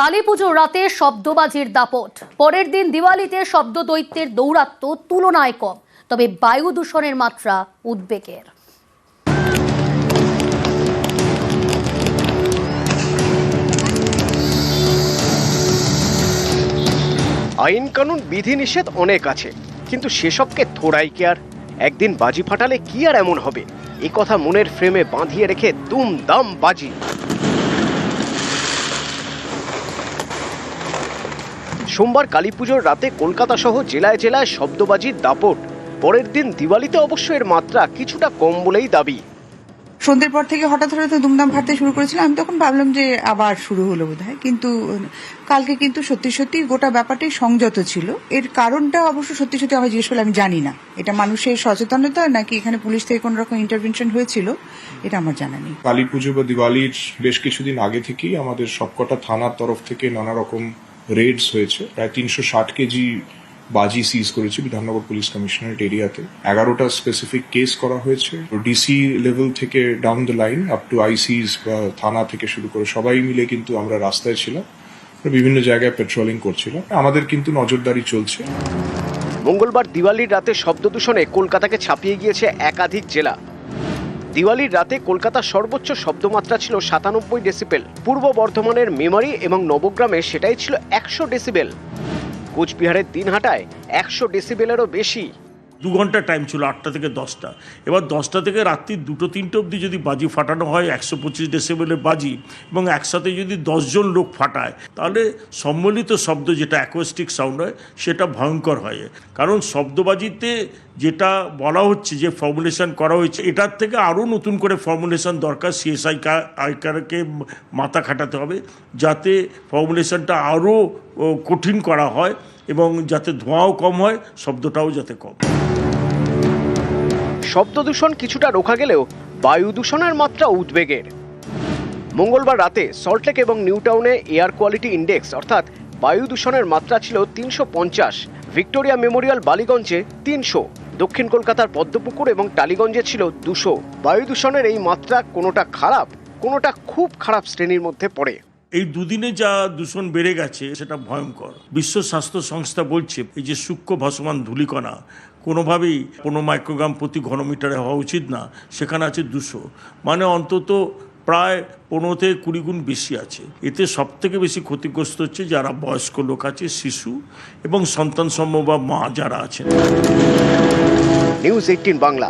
কালী পুজোর রাতে শব্দবাজির দাপট। পরের দিন দিওয়ালিতে শব্দ দৈত্যের দৌরাত্ম্য তুলনায় কম। তবে বায়ু দূষণের মাত্রা উদ্বেগের। আইন কানুন, বিধিনিষেধ অনেক আছে। কিন্তু সেসবকে থোড়াই কেয়ার একদিন বাজি ফাটালে কি আর এমন হবে? এ কথা মনের ফ্রেমে বাঁধিয়ে রেখে দুম দাম বাজি। সোমবার কালী পুজোর রাতে কলকাতা সহ জেলায় জেলায় শব্দবাজির দাপট। পরের দিন দিওয়ালিতে অবশ্য এর মাত্রা কিছুটা কম বলেই দাবি। সন্ধ্যের পর থেকে হঠাৎ হঠাৎ দুমদাম ফাটতে শুরু করেছিলাম আমি তখন ভাবলাম যে আবার শুরু হলো বোধহয়। কিন্তু কালকে কিন্তু সত্যি সত্যি গোটা ব্যাপারটাই সংযত ছিল। এর কারণটা অবশ্য সত্যি সত্যি আমি জিজ্ঞেস করলে আমি জানি না। এটা মানুষের সচেতনতা নাকি এখানে পুলিশ থেকে কোনো রকম ইন্টারভেনশন হয়েছিল? এটা আমার জানা নেই। কালী পুজো বা দিওয়ালির বেশ কিছুদিন আগে থেকেই আমাদের সবকটা থানার তরফ থেকে নানা রকম রেডস হয়েছে। প্রায় তিনশো ষাট কেজি বাজি সিজ করেছে বিধাননগর পুলিশ কমিশনারেট এরিয়াতে। এগারোটা স্পেসিফিক কেস করা হয়েছে। ডিসি লেভেল থেকে down the line up to ICs বা থানা থেকে শুরু করে সবাই মিলে কিন্তু আমরা রাস্তায় ছিলাম। বিভিন্ন জায়গায় পেট্রোলিং করছিলাম। আমাদের কিন্তু নজরদারি চলছে। মঙ্গলবার দিওয়ালির রাতে শব্দ দূষণে কলকাতাকে ছাপিয়ে গিয়েছে একাধিক জেলা। দিওয়ালির রাতে কলকাতার সর্বোচ্চ শব্দমাত্রা ছিল সাতানব্বই ডেসিবেল। পূর্ব বর্ধমানের মেমারি এবং নবগ্রামে সেটাই ছিল একশো ডেসিবেল। কোচবিহারের দিনহাটায় একশো ডেসিবেলেরও বেশি দু ঘণ্টা টাইম ছিল, আটটা থেকে দশটা। এবার দশটা থেকে রাত্রি দুটো, তিনটে অবধি যদি বাজি ফাটানো হয়, একশো পঁচিশ ডেসিবেলের বাজি, এবং একসাথে যদি দশজন লোক ফাটায়, তাহলে সম্মিলিত শব্দ যেটা অ্যাকোস্টিক সাউন্ড হয়, সেটা ভয়ঙ্কর হয়। কারণ শব্দবাজিতে যেটা বলা হচ্ছে, যে ফর্মুলেশন করা হয়েছে, এটার থেকে আরও নতুন করে ফর্মুলেশন দরকার সিএসআই আইকারকে মাথা খাটাতে হবে, যাতে ফর্মুলেশনটা আরও কঠিন করা হয়, এবং যাতে ধোঁয়াও কম হয়, শব্দটাও যাতে কম শব্দ দূষণ কিছুটা রোখা গেলেও বায়ু দূষণের মাত্রা উদ্বেগের। মঙ্গলবার রাতে সল্টলেক এবং নিউটাউনে এয়ার কোয়ালিটি ইন্ডেক্স, অর্থাৎ বায়ু দূষণের মাত্রা ছিল তিনশো পঞ্চাশ, ভিক্টোরিয়া মেমোরিয়াল বালিগঞ্জে তিনশো, দক্ষিণ কলকাতার পদ্মপুকুর এবং টালিগঞ্জে ছিল দুশো। বায়ু দূষণের এই মাত্রা কোনোটা খারাপ, কোনোটা খুব খারাপ শ্রেণির মধ্যে পড়ে। এই দুদিনে যা দূষণ বেড়ে গেছে, সেটা ভয়ঙ্কর। বিশ্ব স্বাস্থ্য সংস্থা বলছে, এই যে সূক্ষ্ম ভাসমান ধূলিকণা, কোনোভাবেই কোনো মাইক্রোগ্রাম প্রতি ঘনমিটারে হওয়া উচিত না, সেখানে আছে দুশো। মানে অন্তত প্রায় পনেরো থেকে কুড়ি গুণ বেশি আছে। এতে সব থেকে বেশি ক্ষতিগ্রস্ত হচ্ছে যারা বয়স্ক লোক আছে, শিশু এবং সন্তান সম্ভব বা মা যারা আছেন। News eighteen Bangla